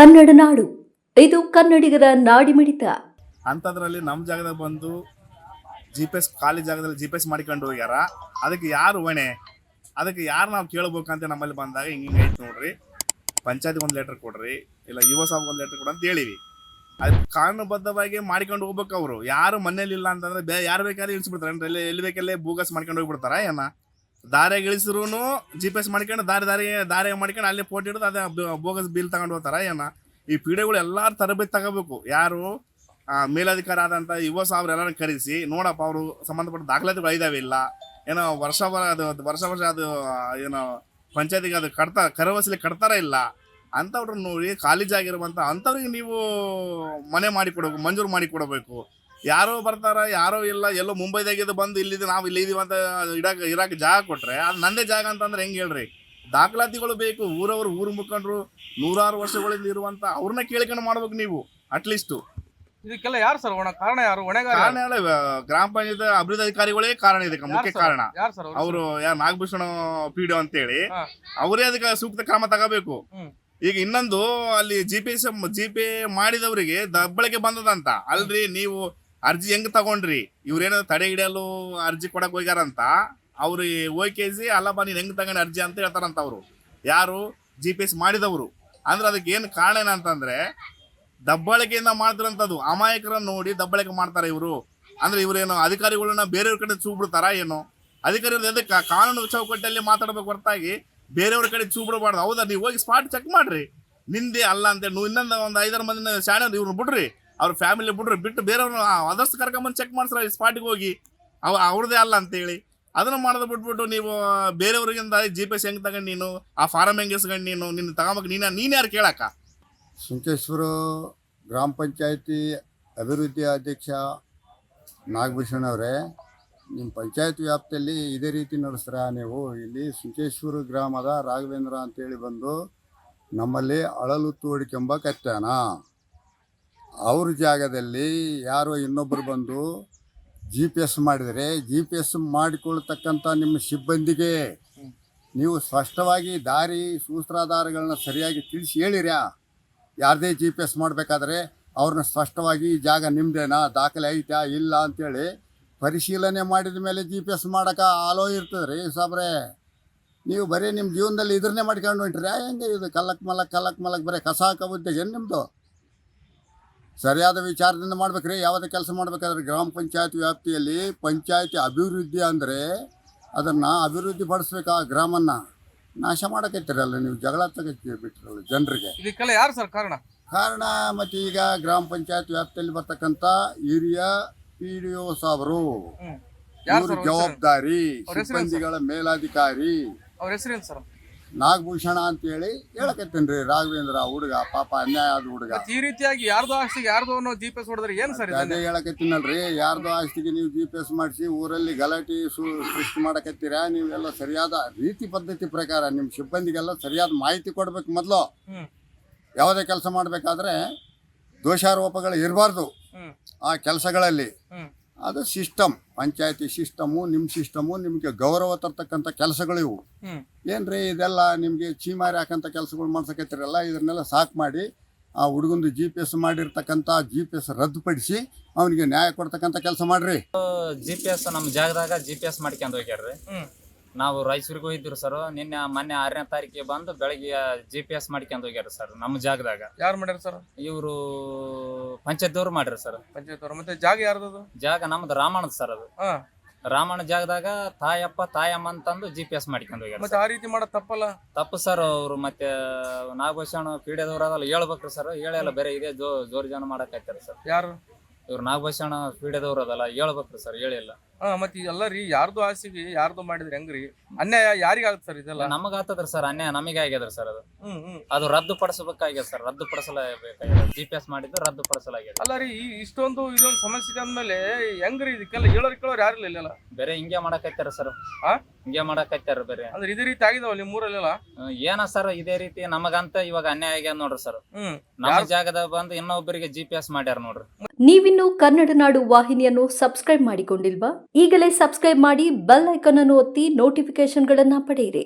ಕನ್ನಡ ನಾಡು. ಇದು ಕನ್ನಡಿಗರ ನಾಡಿಮಿಡಿತ. ಅಂಥದ್ರಲ್ಲಿ ನಮ್ಮ ಜಾಗದಾಗ ಬಂದು ಜಿ ಪಿ ಎಸ್ ಖಾಲಿ ಜಾಗದಲ್ಲಿ ಜಿ ಪಿ ಎಸ್ ಮಾಡಿಕೊಂಡು ಹೋಗ್ಯಾರ. ಅದಕ್ಕೆ ಯಾರು ಹೊಣೆ? ಅದಕ್ಕೆ ಯಾರು ನಾವು ಕೇಳ್ಬೇಕಂತ ನಮ್ಮಲ್ಲಿ ಬಂದಾಗ ಹಿಂಗೆ ಹಿಂಗೆ ಐತೆ ನೋಡ್ರಿ. ಪಂಚಾಯತ್ಗೆ ಒಂದು ಲೆಟರ್ ಕೊಡ್ರಿ, ಇಲ್ಲ ಯುವ ಸಾಬ್ ಒಂದು ಲೆಟರ್ ಕೊಡು ಅಂತ ಹೇಳಿವಿ. ಅದು ಕಾನೂನುಬದ್ಧವಾಗಿ ಮಾಡ್ಕೊಂಡು ಹೋಗ್ಬೇಕು ಅವರು. ಯಾರು ಮನೇಲಿ ಇಲ್ಲ ಅಂತಂದ್ರೆ ಬೇ ಯಾರು ಬೇಕಾದ್ರೆ ಇಳಿಸ್ಬಿಡ್ತಾರೆ. ಅಂದ್ರೆ ಎಲ್ಲಿ ಎಲ್ಲಿ ಬೇಕಲ್ಲೇ ಬೂಗಸ್ ಮಾಡ್ಕೊಂಡು ಹೋಗ್ಬಿಡ್ತಾರ ಏನ? ದಾರಿಯಾಗ ಇಳಿಸಿದ್ರು ಜಿ ಪಿ ಎಸ್ ಮಾಡ್ಕೊಂಡು ದಾರಿ ದಾರಿ ದಾರಿ ಮಾಡ್ಕೊಂಡು ಅಲ್ಲಿ ಫೋಟೋ ಹಿಡಿದು ಅದೇ ಬೋಗಸ್ ಬಿಲ್ ತಗೊಂಡು ಹೋಗ್ತಾರ, ಏನ? ಈ ಪೀಡೆಗಳು ಎಲ್ಲಾರು ತರಬೇತಿ ತಗೋಬೇಕು. ಯಾರು? ಮೇಲಧಿಕಾರಿ ಆದಂಥ ಯುವ ಸಾಬ್ರು ಎಲ್ಲರನ್ನು ಕರೆಸಿ, ನೋಡಪ್ಪ ಅವರು ಸಂಬಂಧಪಟ್ಟ ದಾಖಲಾತಿಗಳು ಇದಾವೆ ಇಲ್ಲ. ಏನೋ ವರ್ಷ ಅದು, ವರ್ಷ ವರ್ಷ ಅದು, ಏನೋ ಪಂಚಾಯತಿಗೆ ಅದು ಕಟ್ತಾ, ಕರವಸಲಿ ಕಟ್ತಾರ ಇಲ್ಲ. ಅಂಥವ್ರನ್ನ ನೋಡಿ ಕಾಲೇಜ್ ಆಗಿರುವಂಥ ಅಂಥವ್ರಿಗೆ ನೀವು ಮನೆ ಮಾಡಿ ಕೊಡಬೇಕು ಮಂಜೂರು ಮಾಡಿ ಕೊಡಬೇಕು ಯಾರೋ ಬರ್ತಾರ ಯಾರೋ ಇಲ್ಲ ಎಲ್ಲೋ ಮುಂಬೈದಾಗಿದ್ದು ಬಂದು ಇಲ್ಲಿದ್ದು ನಾವು ಇಲ್ಲಿ ಇದೀವಿ ಅಂತ ಇಡಕ್ಕೆ ಇರಕ್ಕೆ ಜಾಗ ಕೊಟ್ಟರೆ ಅದು ನಂದೇ ಜಾಗ ಅಂತಂದ್ರೆ ಹೆಂಗೆ ಹೇಳ್ರಿ? ದಾಖಲಾತಿಗಳು ಬೇಕು ಊರವರು ಊರು ಮುಖಂಡರು ನೂರಾರು ವರ್ಷಗಳಿಂದ ಇರುವಂಥ ಅವ್ರನ್ನ ಕೇಳ್ಕೊಂಡು ಮಾಡ್ಬೇಕು ನೀವು ಅಟ್ಲೀಸ್ಟು ಇದಕ್ಕೆಲ್ಲ ಯಾರು ಸರ್ ಒಣ ಕಾರಣ ಯಾರು? ಹೊಣೆಗಾರ ಕಾರಣ ಎಲ್ಲ ಗ್ರಾಮ ಪಂಚಾಯತ್ ಅಭಿವೃದ್ಧಿ ಅಧಿಕಾರಿಗಳೇ ಕಾರಣ ಇದಕ್ಕೆ ಮುಖ್ಯ ಕಾರಣ. ಯಾರು ಸರ್ ಅವರು? ಯಾರು ನಾಗಭೂಷಣ ಪೀಡು ಅಂತೇಳಿ ಹೇಳಿ ಅವರೇ ಅದಕ್ಕೆ ಸೂಕ್ತ ಕ್ರಮ ತಗೋಬೇಕು. ಹ್ಮ್. ಈಗ ಇನ್ನೊಂದು ಅಲ್ಲಿ G P S G P ಮಾಡಿದವರಿಗೆ ದಬ್ಬಳಿಕೆ ಬಂದದಂತ. ಅಲ್ರಿ ನೀವು ಅರ್ಜಿ ಹೆಂಗೆ ತಗೊಂಡ್ರಿ? ಇವ್ರೇನೋ ತಡೆ ಹಿಡಿಯಲು ಅರ್ಜಿ ಕೊಡಕ್ ಹೋಗ್ಯಾರಂತ, ಅವ್ರು ಹೋಗಿ ಕೇಸಿ ಅಲ್ಲಪ್ಪ ನೀನು ಹೆಂಗೆ ತಗೊಂಡು ಅರ್ಜಿ ಅಂತ ಹೇಳ್ತಾರಂತ ಅವರು. ಯಾರು? ಜಿ ಪಿ ಎಸ್ ಮಾಡಿದವರು. ಅಂದ್ರೆ ಅದಕ್ಕೆ ಏನು ಕಾರಣ ಏನಂತಂದರೆ ದಬ್ಬಳಿಕೆಯಿಂದ ಮಾಡ್ತಿರಂಥದ್ದು, ಅಮಾಯಕರನ್ನು ನೋಡಿ ದಬ್ಬಳಿಕೆ ಮಾಡ್ತಾರೆ ಇವರು. ಅಂದರೆ ಇವರೇನು ಅಧಿಕಾರಿಗಳನ್ನ ಬೇರೆಯವ್ರ ಕಡೆ ಚೂಬಿಡ್ತಾರ ಏನು? ಅಧಿಕಾರಿಗಳು ಎದಕ್ಕೆ ಕಾನೂನು ಚೌಕಟ್ಟಲ್ಲಿ ಮಾತಾಡ್ಬೇಕು ಹೊರತಾಗಿ ಬೇರೆಯವ್ರ ಕಡೆ ಚೂಬಿಡಬಾರ್ದು. ಹೌದಾ? ನೀವು ಹೋಗಿ ಸ್ಪಾಟ್ ಚೆಕ್ ಮಾಡ್ರಿ. ನಿಂದೆ ಅಲ್ಲ ಅಂತೇಳಿ ನೀವು ಇನ್ನೊಂದು ಒಂದು ಐದಾರು ಮಂದಿನ ಶಾಣೆ ಇವ್ರನ್ನ ಬಿಡ್ರಿ ಅವ್ರ ಫ್ಯಾಮಿಲಿ ಬಿಡ್ರಿ ಬಿಟ್ಟು ಬೇರೆಯವ್ರು ಅದರ್ಸ್ ಕರ್ಕೊಂಬಂದು ಚೆಕ್ ಮಾಡ್ಸ್ರ ಸ್ಪಾಟಿಗೆ ಹೋಗಿ. ಅವ, ಅವ್ರದೇ ಅಲ್ಲ ಅಂತೇಳಿ. ಅದನ್ನು ಮಾಡೋದು ಬಿಟ್ಬಿಟ್ಟು ನೀವು ಬೇರೆಯವ್ರಿಗಿಂದ ಜಿ ಪಿ ಎಸ್ ಹೆಂಗೆ ತಗೊಂಡು ನೀನು, ಆ ಫಾರಮ್ ಹೆಂಗೆ ಇಸ್ಕೊಂಡು ನೀನು, ನಿನ್ನ ತಗೊಂಬಕ್ ನೀನು ನೀನು ಯಾರು ಕೇಳಕ್ಕ? ಸುಂಕೇಶ್ವರ ಗ್ರಾಮ ಪಂಚಾಯತಿ ಅಭಿವೃದ್ಧಿ ಅಧ್ಯಕ್ಷ ನಾಗಭೂಷಣ್ ಅವರೇ ನಿಮ್ಮ ಪಂಚಾಯತ್ ವ್ಯಾಪ್ತಿಯಲ್ಲಿ ಇದೇ ರೀತಿ ನಡೆಸ್ತೀರಾ ನೀವು? ಇಲ್ಲಿ ಸುಂಕೇಶ್ವರ ಗ್ರಾಮದ ರಾಘವೇಂದ್ರ ಅಂತೇಳಿ ಬಂದು ನಮ್ಮಲ್ಲಿ ಅಳಲು ತೋಡಿಕೆಂಬ ಕತ್ಯಾನ. ಅವ್ರ ಜಾಗದಲ್ಲಿ ಯಾರೋ ಇನ್ನೊಬ್ಬರು ಬಂದು ಜಿ ಪಿ ಎಸ್ ಮಾಡಿದರೆ ಜಿ ಪಿ ಎಸ್ ಮಾಡಿಕೊಳ್ತಕ್ಕಂಥ ನಿಮ್ಮ ಸಿಬ್ಬಂದಿಗೆ ನೀವು ಸ್ಪಷ್ಟವಾಗಿ ದಾರಿ ಸೂತ್ರಾಧಾರಗಳನ್ನ ಸರಿಯಾಗಿ ತಿಳಿಸಿ ಹೇಳಿರ್ಯಾ? ಯಾರದೇ ಜಿ ಪಿ ಎಸ್ ಮಾಡಬೇಕಾದ್ರೆ ಅವ್ರನ್ನ ಸ್ಪಷ್ಟವಾಗಿ ಈ ಜಾಗ ನಿಮ್ಮದೇನಾ ದಾಖಲೆ ಐತಾ? ಇಲ್ಲ ಅಂತೇಳಿ ಪರಿಶೀಲನೆ ಮಾಡಿದ ಮೇಲೆ ಜಿ ಪಿ ಎಸ್ ಮಾಡೋಕೆ ಆಲೋ ಇರ್ತದೆ ರೀ ಸಾಬ್ರೆ. ನೀವು ಬರೀ ನಿಮ್ಮ ಜೀವನದಲ್ಲಿ ಇದ್ರನ್ನೇ ಮಾಡ್ಕೊಂಡು ಹೊಂಟ್ರಿ ಹೆಂಗೆ ಇದು ಕಲ್ಲಕ್ ಮಲಕ್ ಕಲ್ಲಕ್ ಮಲಕ್ ಬರೀ ಕಸ ಹಾಕೋಬುದ್ದಿಗೆ ನಿಮ್ಮದು ಸರಿಯಾದ ವಿಚಾರದಿಂದ ಮಾಡ್ಬೇಕ್ರಿ. ಯಾವುದೇ ಕೆಲಸ ಮಾಡ್ಬೇಕಾದ್ರೆ ಗ್ರಾಮ ಪಂಚಾಯತ್ ವ್ಯಾಪ್ತಿಯಲ್ಲಿ ಪಂಚಾಯತಿ ಅಭಿವೃದ್ಧಿ ಅಂದರೆ ಅದನ್ನು ಅಭಿವೃದ್ಧಿ ಪಡಿಸ್ಬೇಕು ಆ ಗ್ರಾಮನ್ನ. ನಾಶ ಮಾಡಕತ್ತೀರಲ್ಲ ನೀವು ಜಗಳ ತಗತ್ತೀರಿ ಬಿಟ್ಟಿರಲ್ಲ ಜನರಿಗೆ. ಇದಕ್ಕೆಲ್ಲ ಯಾರು ಸರ್? ಕಾರಣ? ಕಾರಣ ಮತ್ತು ಈಗ ಗ್ರಾಮ ಪಂಚಾಯತ್ ವ್ಯಾಪ್ತಿಯಲ್ಲಿ ಬರ್ತಕ್ಕಂಥ ಹಿರಿಯ ಪಿ ಡಿ ಒ ಸಾಬರು ಯಾರು ಇವ್ರ ಸರ್ ಜವಾಬ್ದಾರಿ ಅವ್ರ ಹೆಸರೇನು ಸರ್? ಸಿಬ್ಬಂದಿಗಳ ಮೇಲಾಧಿಕಾರಿ. ಅವ್ರ ಹೆಸರೇನು ಸರ್? ನಾಗಭೂಷಣ ಅಂತೇಳಿ ಹೇಳಕತ್ತೀನಿ ರೀ ರಾಘವೇಂದ್ರ ಹುಡುಗ ಪಾಪ ಅನ್ಯಾಯ ಆದ ಹುಡುಗ. ಮತ್ತೆ ಈ ರೀತಿಯಾಗಿ ಯಾರ್ದೋ ಆಸ್ತಿಗೆ ಯಾರ್ದೋ ಅನ್ನೋ ಜಿ ಪಿ ಎಸ್ ಹೊಡೆದ್ರೆ ಏನ್ ಸರ್ ಅದೇ ಹೇಳಕತ್ತೀನಲ್ರಿ ಯಾರ್ದೋ ಆಸ್ತಿಗೆ ನೀವು ಜಿ ಪಿ ಎಸ್ ಮಾಡಿಸಿ ಊರಲ್ಲಿ ಗಲಾಟೆ ಸು ಸೃಷ್ಟಿ ಮಾಡಕತ್ತೀರಾ? ನೀವೆಲ್ಲ ಸರಿಯಾದ ರೀತಿ ಪದ್ಧತಿ ಪ್ರಕಾರ ನಿಮ್ಮ ಸಿಬ್ಬಂದಿಗೆಲ್ಲ ಸರಿಯಾದ ಮಾಹಿತಿ ಕೊಡ್ಬೇಕು ಮೊದಲು. ಹ್ಮ್. ಯಾವುದೇ ಕೆಲಸ ಮಾಡಬೇಕಾದ್ರೆ ದೋಷಾರೋಪಗಳು ಇರಬಾರ್ದು. ಹ್ಮ್. ಆ ಕೆಲಸಗಳಲ್ಲಿ. ಹ್ಮ್. ಅದು ಸಿಸ್ಟಮ್ ಪಂಚಾಯತಿ ಸಿಸ್ಟಮು ನಿಮ್ಮ ಸಿಸ್ಟಮು ನಿಮಗೆ ಗೌರವ ತರ್ತಕ್ಕಂಥ ಕೆಲಸಗಳು ಇವು. ಹ್ಮ್. ಏನ್ರಿ ಇದೆಲ್ಲ ನಿಮಗೆ ಚೀಮಾರಿ ಹಾಕಂಥ ಕೆಲಸಗಳು ಮಾಡ್ಸಕತ್ತಿರಲ್ಲ ಇದನ್ನೆಲ್ಲ ಸಾಕು ಮಾಡಿ ಆ ಹುಡುಗಂದು ಜಿ ಪಿ ಎಸ್ ಮಾಡಿರ್ತಕ್ಕಂಥ ಜಿ ಪಿ ಎಸ್ ರದ್ದುಪಡಿಸಿ ಅವನಿಗೆ ನ್ಯಾಯ ಕೊಡ್ತಕ್ಕಂಥ ಕೆಲಸ ಮಾಡ್ರಿ. ಜಿ ಪಿ ಎಸ್ ನಮ್ಮ ಜಾಗದಾಗ ಜಿ ಪಿ ಎಸ್ ಮಾಡ್ಕೊಂಡು ಹೋಗ್ಯಾರ್ರಿ. ಹ್ಮ್. ನಾವು ರಾಯಚೂರಿಗೆ ಹೋಗಿದ್ರು ಸರ್ ನಿನ್ನೆ ಮೊನ್ನೆ ಆರನೇ ತಾರೀಕಿಗೆ ಬಂದು ಬೆಳಗ್ಗೆ ಜಿ ಪಿ ಎಸ್ ಮಾಡ್ಕೊಂಡು ಹೋಗ್ಯಾರ ಸರ್ ನಮ್ಮ ಜಾಗದಾಗ. ಯಾರು ಮಾಡ್ಯಾರ ಸರ್ ಇವರು ಪಂಚಾಯತ್ದವ್ರು ಮಾಡ್ರಿ ಸರ್ ಪಂಚಾಯತ್ ಅವ್ರು ಮತ್ತೆ ಜಾಗ ಯಾರ್ದದು ಜಾಗ ನಮ್ದು ರಾಮಣ್ಣದ ಸರ್ ಅದು. ಹಾ. ರಾಮಣ್ಣ ಜಾಗದಾಗ ತಾಯಪ್ಪ ತಾಯಮ್ಮ ಅಂತಂದು ಜಿ ಪಿ ಎಸ್ ಮಾಡ್ಕೊಂಡು ಹೋಗ್ಯಾರ ಮತ್ತೆ ಆ ರೀತಿ ಮಾಡೋದು ತಪ್ಪಲ್ಲ? ತಪ್ಪು ಸರ್ ಅವರು. ಮತ್ತೆ ನಾಗಭೂಷಣ ಪೀಡಿಯದವ್ರು ಅದಲ್ಲ ಹೇಳ್ಬೇಕ್ರಿ ಸರ್ ಹೇಳಲ್ಲ ಬೇರೆ ಇದೇ ಜೋ ಜೋರ್ ಜನ ಮಾಡಕ್ ಸರ್ ಯಾರು? ಇವ್ರು ನಾಗಭೂಷಣ ಪೀಡೆದವ್ರು ಅದಲ್ಲ ಹೇಳ್ಬೇಕ್ರಿ ಸರ್ ಹೇಳಿಲ್ಲ ಹಾ ಮತ್ತೆ ಎಲ್ಲ ರೀ ಯಾರ್ದು ಆಸೆಗೆ ಯಾರ್ದು ಮಾಡಿದ್ರೆ ಹೆಂಗ್ರಿ? ಅನ್ಯಾಯ ಯಾರಿಗಾಗತ್ತೆ ಸರ್ ಇದೆಲ್ಲ? ನಮಗ ಆತದ್ರಿ ಸರ್ ಅನ್ಯಾಯ ನಮಗೆ ಆಗ್ಯದ ಸರ್ ಅದು. ಹ್ಮ್ ಹ್ಮ್. ಅದು ರದ್ದು ಪಡಿಸಬೇಕಾಗ್ಯದ ಸರ್ ರದ್ದು ಪಡಿಸಲೇಬೇಕಾಗ್ಯದ ಜಿ ಪಿ ಎಸ್ ಮಾಡಿದ್ದು ರದ್ದು ಪಡಿಸಲಾಗ್ಯದ. ಅಲ್ಲ ರೀ ಈ ಇಷ್ಟೊಂದು ಇದೊಂದು ಸಮಸ್ಯೆ ಇದೆ ಅಂದ್ಮೇಲೆ ಹೆಂಗ್ರಿ ಇದಕ್ಕೆಲ್ಲ ಹೇಳೋರ್ ಕೇಳೋರು ಯಾರು ಇಲ್ಲ ಬೇರೆ ಹಿಂಗೆ ಮಾಡಕತ್ತಾರ ಸರ್. ಆ? ಹಿಂಗೆ ಮಾಡಕತ್ತಾರ ಬೇರೆ. ಅಂದ್ರೆ ಇದೇ ರೀತಿ ಆಗಿದಾವ ನಿಮ್ ಊರಲ್ಲೆಲ್ಲ? ಹ್ಮ್, ಏನ ಸರ್ ಇದೇ ರೀತಿ ನಮಗಂತ ಇವಾಗ ಅನ್ಯಾಯ ಆಗ್ಯದ ನೋಡ್ರಿ ಸರ್. ಹ್ಮ್. ನಮ್ಮ ಜಾಗದ ಜಾಗದಾಗ ಬಂದು ಇನ್ನೊಬ್ಬರಿಗೆ ಜಿ ಪಿ ಎಸ್ ಮಾಡ್ಯಾರ ನೋಡ್ರಿ. ನೀವಿನ್ನು ಕನ್ನಡ ನಾಡು ವಾಹಿನಿಯನ್ನು ಸಬ್ಸ್ಕ್ರೈಬ್ ಮಾಡಿಕೊಂಡಿಲ್ವಾ? ಈಗಲೇ ಸಬ್ಸ್ಕ್ರೈಬ್ ಮಾಡಿ ಬೆಲ್ ಐಕನ್ ಅನ್ನು ಒತ್ತಿ ನೋಟಿಫಿಕೇಶನ್ಗಳನ್ನು ಪಡೆಯಿರಿ.